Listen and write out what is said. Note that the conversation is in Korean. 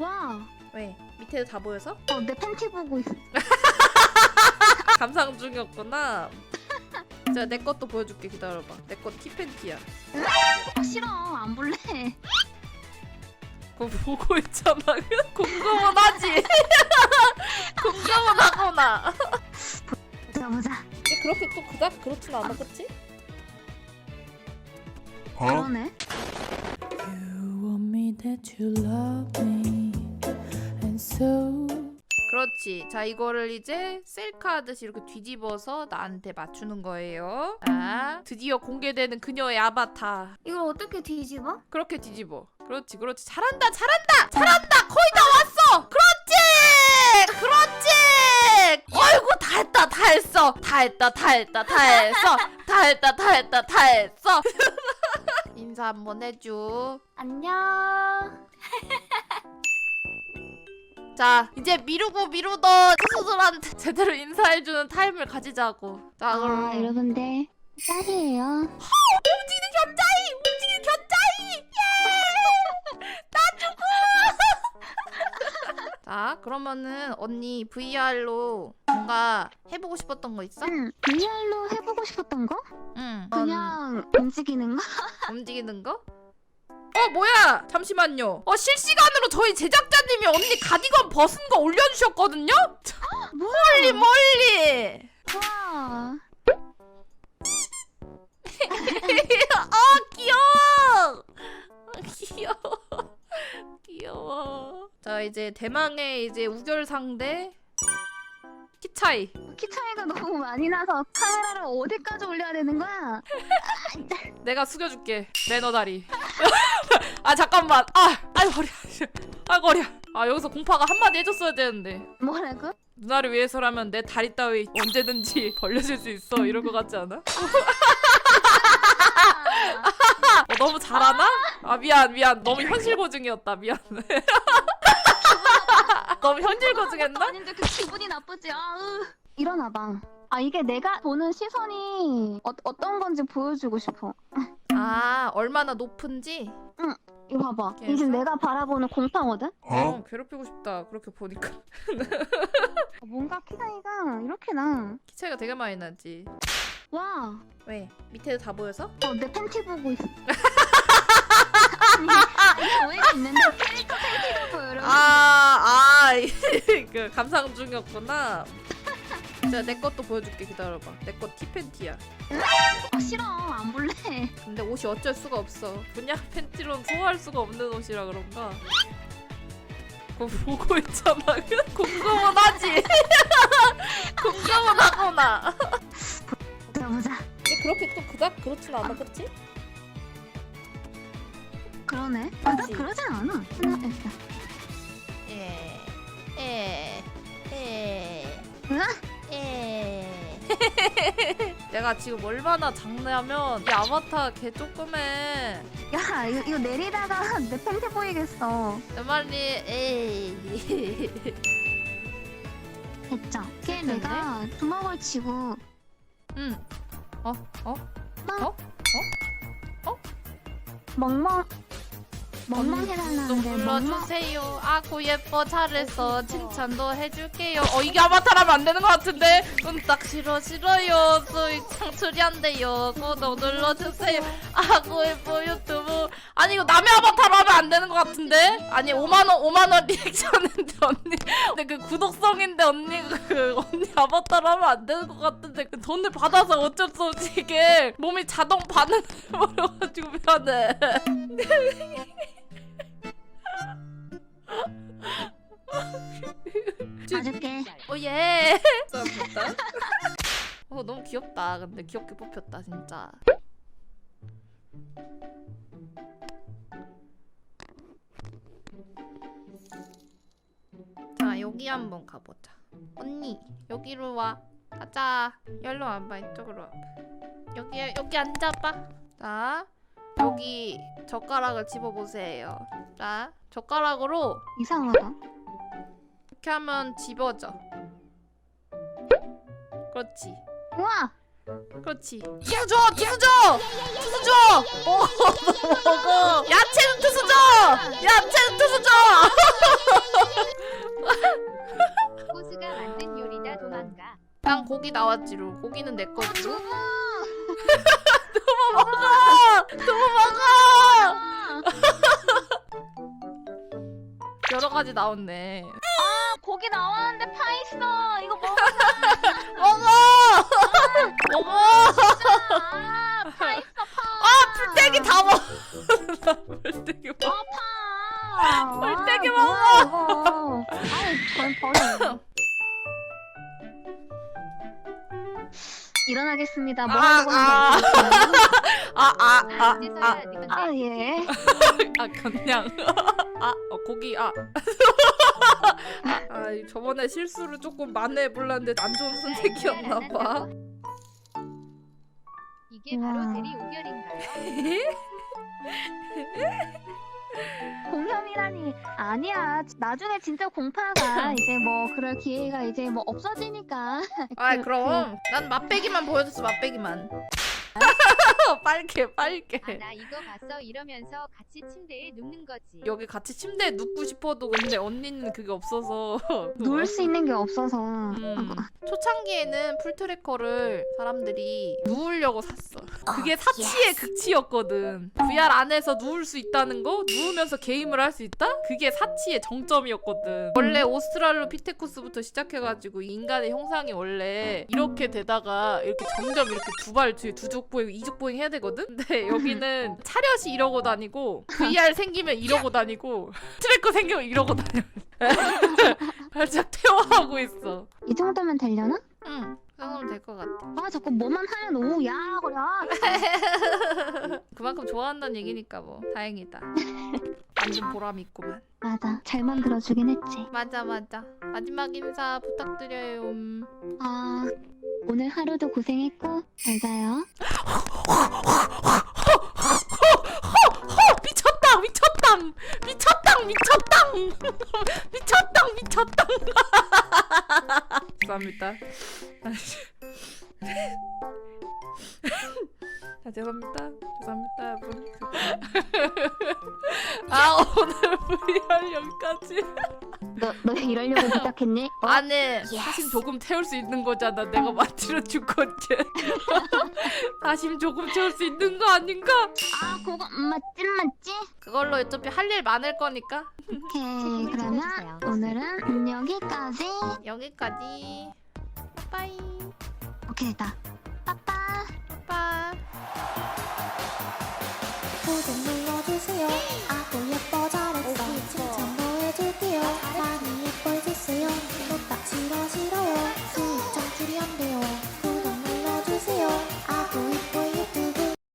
와, 왜? 밑에도 다 보여서? 어, 내 팬티 보고 있어. 감상 중이었구나. 자, 내 것도 보여줄게. 기다려봐. 내 거 티팬티야. 아, 싫어, 안 볼래. 그거 보고 있잖아. 궁금은 하지. 궁금은 하구나. 보자, 보자. 근데 그렇게 또 그닥 그렇진 않아, 그치? 그러네. You want me that you love 그렇지. 자, 이거를 이제 셀카 하듯이 이렇게 뒤집어서 나한테 맞추는 거예요. 아, 드디어 공개되는 그녀의 아바타. 이걸 어떻게 뒤집어? 그렇게 뒤집어. 그렇지, 그렇지. 잘한다, 잘한다, 잘한다. 거의 다 왔어. 그렇지, 그렇지. 어이구, 다 했다, 다 했어, 다 했다, 다 했다, 다 했어, 다 했다, 다 했다, 다 했어. 인사 한번 해줘. 안녕. 자, 이제 미루고 미루던 투수들한테 제대로 인사해주는 타임을 가지자고. 자, 그럼 아, 여러분들, 짤이에요. 움직이는 견자이, 움직이는 견자이. 예! 나 죽어. 자, 그러면은 언니 VR로 뭔가 해보고 싶었던 거 있어? 응, VR로 해보고 싶었던 거? 응. 그냥 움직이는 거? 음, 움직이는 거? 어 뭐야? 잠시만요. 어 실시간으로 저희 제작자님이 언니 가디건 벗은 거 올려주셨거든요? 뭐야? 멀리 멀리. 와. 아 귀여워. 아, 귀여워. 귀여워. 자 이제 대망의 이제 우결 상대. 키 차이. 키 차이가 너무 많이 나서 카메라를 어디까지 올려야 되는 거야? 내가 숙여줄게. 매너 다리 아 잠깐만 아 아이 허리 아 허리 아 여기서 공파가 한마디 해줬어야 되는데 뭐라고? 누나를 위해서라면 내 다리 따위 언제든지 벌려줄 수 있어 이럴 것 같지 않아? 어, 너무 잘하나? 아 미안 미안 너무 현실 고증이었다 미안 너무 현실 고증했나? 아닌데 그 기분이 나쁘지. 아으. 일어나봐. 아 이게 내가 보는 시선이 어, 어떤 건지 보여주고 싶어. 아 얼마나 높은지 이거 봐봐. 이게? 내가 바라보는 공파거든? 어 괴롭히고 싶다 그렇게 보니까 어, 뭔가 키 차이가 이렇게 나. 키 차이가 되게 많이 나지 와. 왜? 밑에도 다 보여서? 어, 내 팬티 보고 있어. 아니, 이게 오해가 있는데 캐릭터 팬티도 보여. 여러분. 아, 아, 그 감상 중이었구나. 자, 내 것도 보여줄게. 기다려봐. 내 거 티팬티야. 아, 싫어. 안 볼래. 근데 옷이 어쩔 수가 없어. 그냥 팬티로는 소화할 수가 없는 옷이라 그런가. 그거 보고 있잖아. 궁금은 하지. 궁금은 하구나. 보자 보자. 근데 그렇게 또 그닥 그렇진 않아, 그치? 그러네. 아, 나 그치? 그러진 않아. 하나 됐다. 예. 예. 예. 으아? 예. 내가 지금 얼마나 작냐면 이 아바타 개 조그매. 야, 이거, 이거 내리다가 내 팬티 보이겠어. 내 말이 에이. 됐죠. 걔? 내가 주먹을 치고 응. 어? 어? 막 어? 멍멍 멍멍 좀 해달라는데 멍멍 불러주세요. 아구 예뻐 잘했어. 칭찬도 해줄게요. 어 이게 아바타라면 안 되는 것 같은데. 은딱 싫어 싫어요. 수익 창출이 안 돼요. 구독 눌러주세요. 아구 예뻐 유튜브. 아니 이거 남의 아바타로 하면 안 되는 것 같은데. 아니 5만 원 5만 원 리액션인데 언니. 근데 그 구독성인데 언니 그 언니 아바타로 하면 안 되는 것 같은데 그 돈을 받아서 어쩔 수 없이 이게 몸이 자동 반응을 해버려가지고 미안해. 봐줄게 오예. 감사합니다. 어 너무 귀엽다. 근데 귀엽게 뽑혔다 진짜. 자 여기 한번 가보자. 언니 여기로 와. 가자. 열로 와봐 이쪽으로 와봐. 여기 여기 앉아봐. 자 여기 젓가락을 집어보세요. 자 젓가락으로 이상하다 이렇게 하면 집어져. 그렇지. 우와 그렇지. 투수 줘! 투수 줘! 투수 줘! 먹어! 먹어! 야채는 투수 줘! 야채는 투수 줘! 고수가 만든 요리다 도망가. 난 고기 나왔지로. 고기는 내 거지. 너무 먹어. 너무 먹어. 여러 가지 나왔네. 아, 고기 나왔는데 파 있어. 이거 먹어. 먹어. 먹어. 아, 파 있어, 파. 아 풀떼기 다 먹어. 나 풀떼기 먹어. 아, 파. 꿀떼기 아, 먹어. 아이, 그럼 버려. 일어나겠습니다. 뭐 아, 하려고 아. 하는 거야? 아아아 이제서야 아. 아, 예. 아 그냥 아 어, 고기 아. 아 저번에 실수를 조금 만회해 볼랐는데 안 좋은 선택이었나 봐. 이게 바로. 대리 우결인가요? 공혐이라니 아니야 나중에 진짜 공파가 이제 뭐 그럴 기회가 이제 뭐 없어지니까 아 그- 그럼 난 맛배기만 보여줬어 맛배기만. 빨개 아 빨개. 나 이거 봤어 이러면서 같이 침대에 눕는 거지. 여기 같이 침대에 눕고 싶어도 근데 언니는 그게 없어서 놀 수 있는 게 없어서 음, 초창기에는 풀트래커를 사람들이 누우려고 샀어. 그게 사치의 극치였거든. VR 안에서 누울 수 있다는 거, 누우면서 게임을 할 수 있다? 그게 사치의 정점이었거든. 원래 오스트랄로피테쿠스부터 시작해가지고 인간의 형상이 원래 이렇게 되다가 이렇게 점점 이렇게 두 발 뒤에 두족 보행, 이족 보행 해야 되거든? 근데 여기는 차렷이 이러고 다니고 VR 생기면 이러고 다니고 트래커 생기면 이러고 다녀. 발짝 태워하고 있어. 이 정도면 되려나? 응, 그 정도면 될 것 같아. 아 자꾸 뭐만 하면 오야 그래 그만큼 좋아한다는 얘기니까 뭐 다행이다. 완전 보람 있구만. 맞아 잘 만들어주긴 했지 맞아 맞아. 마지막 인사 부탁드려요. 음. 아 오늘 하루도 고생했고 잘 자요 허 미쳤다 미쳤다 미쳤다 미쳤다 미쳤다 미쳤다. 감사합니다. 아, 죄송합니다. 죄송합니다, 여러분. 아, 오늘 VR 여기까지. 너, 너 이러려고 부탁했니? 어? 안에 사심 조금 태울 수 있는 거잖아. 내가 만들어 줄 건데. 사심 조금 태울 수 있는 거 아닌가? 아 그거 맞지 맞지? 그걸로 어차피 할 일 많을 거니까. 오케이 그러면 오늘은 여기까지 여기까지. 빠이. 오케이 됐다 不懂为